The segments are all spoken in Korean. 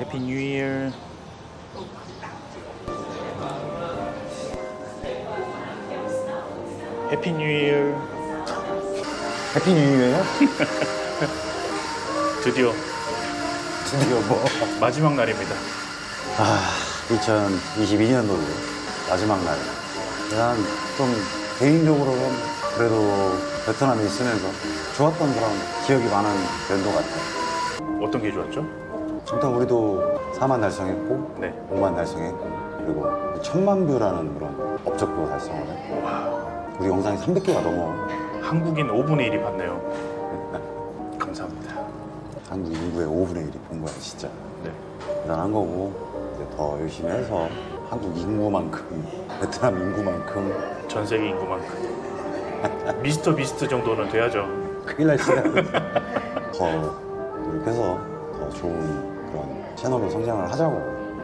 해피 뉴 이어. 해피 뉴 이어. 해피 뉴 이어요? 드디어 드디어 뭐. 마지막 날입니다. 아, 2022년도 마지막 날. 난 좀 개인적으로는 그래도 베트남에 있으면서 좋았던 그런 기억이 많은 연도 같아요. 어떤 게 좋았죠? 일단 우리도 4만 달성했고, 네. 5만 달성했고, 그리고 천만 뷰라는 그런 업적도 달성을 했고, 와, 우리 영상이 300개가 넘어. 한국인 5분의 1이 봤네요. 감사합니다. 한국 인구의 5분의 1이 본 거야, 진짜. 네. 대단한 거고, 이제 더 열심히 해서 한국 인구만큼, 베트남 인구만큼 전 세계 인구만큼. 미스터 비스트 정도는 돼야죠. 큰일 날 시간. 더 노력해서 더 좋은 그런 채널로 성장을 하자고.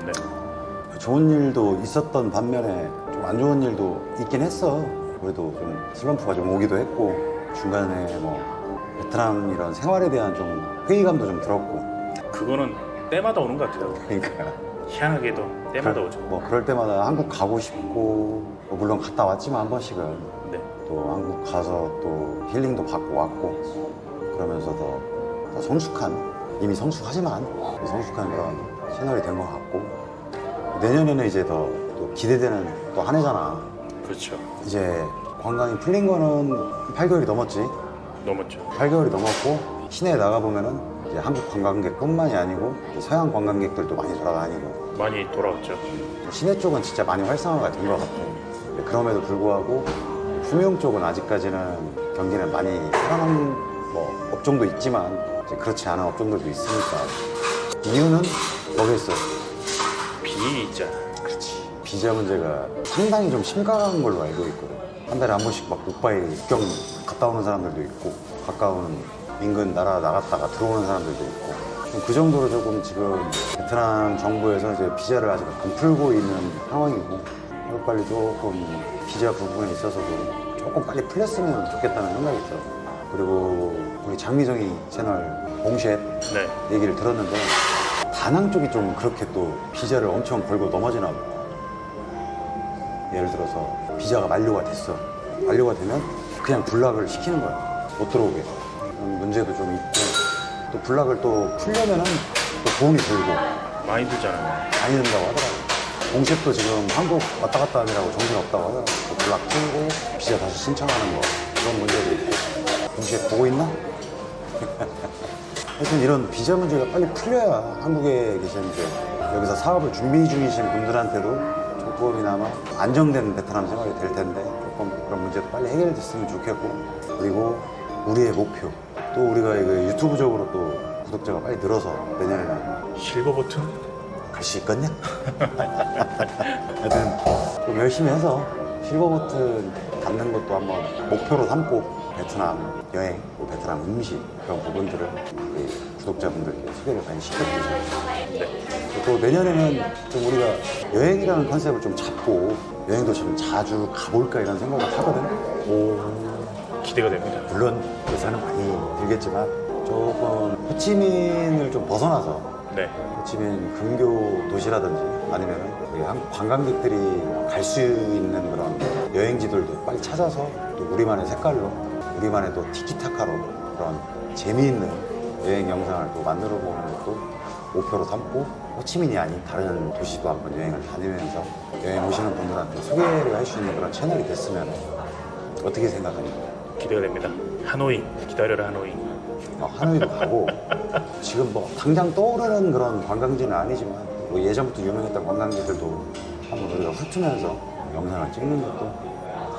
네. 좋은 일도 있었던 반면에 좀 안 좋은 일도 있긴 했어. 그래도 좀 슬럼프가 좀 오기도 했고 중간에 뭐 베트남 이런 생활에 대한 좀 회의감도 좀 들었고. 그거는 때마다 오는 것 같아요. 그러니까 희한하게도 때마다 그럴- 오죠. 뭐 그럴 때마다 한국 가고 싶고 뭐 물론 갔다 왔지만 한 번씩은 네. 또 한국 가서 또 힐링도 받고 왔고 그러면서 더, 더 성숙한 이미 성숙하지만 성숙한 그런 채널이 된 것 같고 내년에는 이제 더 또 기대되는 또 한 해잖아 그렇죠. 이제 관광이 풀린 거는 8개월이 넘었지 넘었죠. 8개월이 넘었고 시내에 나가 보면은 이제 한국 관광객뿐만이 아니고 서양 관광객들도 많이 돌아다니고 많이 돌아왔죠. 시내 쪽은 진짜 많이 활성화가 된 것 같아. 근데 그럼에도 불구하고 후명 쪽은 아직까지는 경기는 많이 살아남은 뭐 업종도 있지만 그렇지 않은 업종들도 있으니까 이유는 뭐겠어? 비 있잖아. 그렇지. 비자 문제가 상당히 좀 심각한 걸로 알고 있거든. 한 달에 한 번씩 막 옥바이 국경 갔다 오는 사람들도 있고 가까운 인근 나라 나갔다가 들어오는 사람들도 있고 좀그 정도로 조금 지금 베트남 정부에서 이제 비자를 아직 안 풀고 있는 상황이고 빨리 조금 비자 부분에 있어서도 조금 빨리 풀렸으면 좋겠다는 생각이 들어. 그리고 우리 장미정이 채널 봉셋 네. 얘기를 들었는데 다낭 쪽이 좀 그렇게 또 비자를 엄청 걸고 넘어지나 봐. 예를 들어서 비자가 만료가 됐어. 만료가 되면 그냥 블락을 시키는 거야. 못 들어오게. 그런 문제도 좀 있고 또 블락을 또 풀려면은 또 돈이 들고 많이 들잖아요. 많이 든다고 하더라고. 공식도 지금 한국 왔다 갔다 하느라고 정신 없다고 하더라고. 또 블락 풀고 비자 다시 신청하는 거 그런 문제도 있고. 공식 보고 있나? 하여튼 이런 비자 문제가 빨리 풀려야 한국에 계신 이제 여기서 사업을 준비 중이신 분들한테도 조금이나마 안정된 베트남 생활이 될 텐데 조금 그런 문제도 빨리 해결됐으면 좋겠고 그리고 우리의 목표 또 우리가 이거 유튜브적으로 또 구독자가 빨리 늘어서 내년에는 실버 버튼? 갈수 있겠냐? 하여튼 좀 열심히 해서 실버 버튼 받는 것도 한번 목표로 삼고 베트남 여행, 또 베트남 음식 그런 부분들을 우리 구독자분들께 소개를 많이 시켜드리죠. 네. 또 내년에는 좀 우리가 여행이라는 컨셉을 좀 잡고 여행도 좀 자주 가볼까 이런 생각을 하거든. 오, 기대가 됩니다. 물론 예산은 많이 들겠지만 조금 호치민을 좀 벗어나서 네. 호치민 근교 도시라든지 아니면 우리 한국 관광객들이 갈 수 있는 그런 여행지들도 빨리 찾아서 또 우리만의 색깔로 우리만의 또 티키타카로 그런 재미있는 여행 영상을 또 만들어 보는 것도 목표로 삼고 호치민이 아닌 다른 도시도 한번 여행을 다니면서 여행 오시는 분들한테 소개를 할 수 있는 그런 채널이 됐으면 어떻게 생각합니까? 기대가 됩니다. 하노이 기다려라 하노이. 어, 하노이도 가고 지금 뭐 당장 떠오르는 그런 관광지는 아니지만 뭐 예전부터 유명했던 관광지들도 한번 우리가 훑으면서 영상을 찍는 것도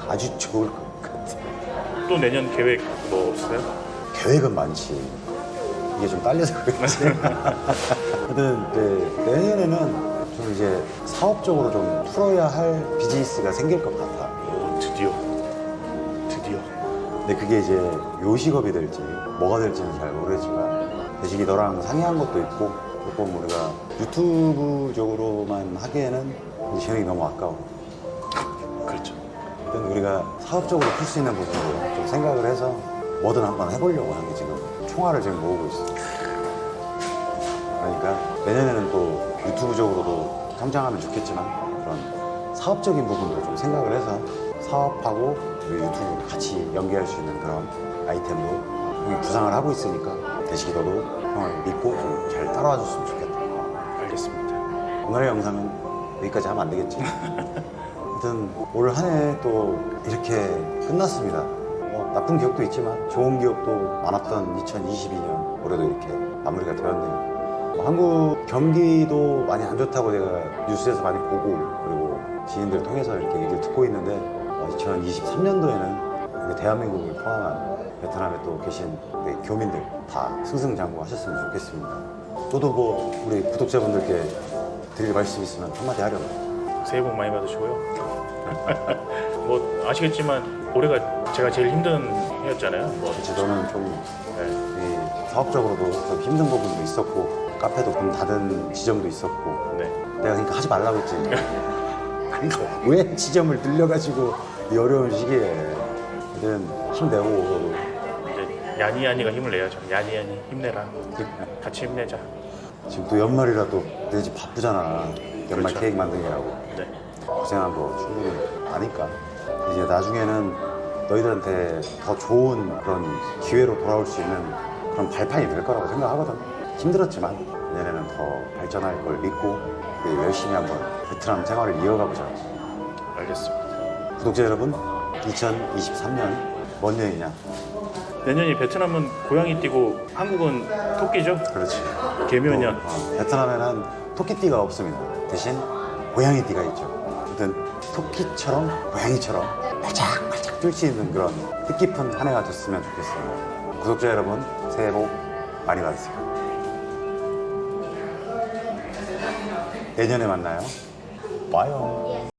아주 좋을 것 같아. 또 내년 계획 뭐 없으세요? 계획은 많지. 이게 좀 딸려서 그렇지. 하여튼 이제 내년에는 좀 이제 사업적으로 좀 풀어야 할 비즈니스가 생길 것 같아. 오, 드디어 드디어 근데 그게 이제 요식업이 될지 뭐가 될지는 잘 모르겠지만 대식이 너랑 상의한 것도 있고 조금 우리가 유튜브적으로만 하기에는 재능이 너무 아까워. 일단 우리가 사업적으로 풀 수 있는 부분을 좀 생각을 해서 뭐든 한번 해보려고 하는 게 지금 총알을 지금 모으고 있어. 그러니까 내년에는 또 유튜브적으로도 성장하면 좋겠지만 그런 사업적인 부분도 좀 생각을 해서 사업하고 유튜브 같이 연계할 수 있는 그런 아이템도 구상을 하고 있으니까 대식이너도 형을 믿고 좀 잘 따라와 줬으면 좋겠다. 알겠습니다. 오늘의 영상은 여기까지 하면 안 되겠지. 아무튼 올 한 해 또 이렇게 끝났습니다. 뭐 나쁜 기억도 있지만 좋은 기억도 많았던 2022년 올해도 이렇게 마무리가 되었네요. 뭐 한국 경기도 많이 안 좋다고 제가 뉴스에서 많이 보고 그리고 지인들 통해서 이렇게 얘기를 듣고 있는데 2023년도에는 대한민국을 포함한 베트남에 또 계신 교민들 다 승승장구 하셨으면 좋겠습니다. 저도 뭐 우리 구독자분들께 드릴 말씀 있으면 한마디 하려고. 새해 복 많이 받으시고요. 뭐 아시겠지만 올해가 제가 제일 힘든 해였잖아요. 뭐, 그치, 너는 좀 네. 이 사업적으로도 좀 힘든 부분도 있었고 카페도 문 닫은 지점도 있었고 네. 내가 그러니까 하지 말라고 했지. 그러니까 왜 지점을 늘려가지고 이 어려운 시기에 이제는 힘내고 이제 야니야니가 힘을 내야죠. 야니야니 힘내라. 같이 힘내자. 지금 또 연말이라 또 내집 바쁘잖아. 연말 그렇죠. 케이크 만들느라고. 네. 고생한 거 충분히 아니까 이제 나중에는 너희들한테 더 좋은 그런 기회로 돌아올 수 있는 그런 발판이 될 거라고 생각하거든 힘들었지만 내년에는 더 발전할 걸 믿고 열심히 한번 베트남 생활을 이어가보자 알겠습니다. 구독자 여러분 2023년 뭔 년이냐 내년이 베트남은 고양이 띠고 한국은 토끼죠? 그렇지 개묘년. 또, 어, 베트남에는 토끼띠가 없습니다 대신 고양이 띠가 있죠 아무튼 토끼처럼 고양이처럼 발짝발짝 뛸 수 있는 그런 뜻깊은 한 해가 됐으면 좋겠습니다. 구독자 여러분 새해 복 많이 받으세요. 내년에 만나요. 봐요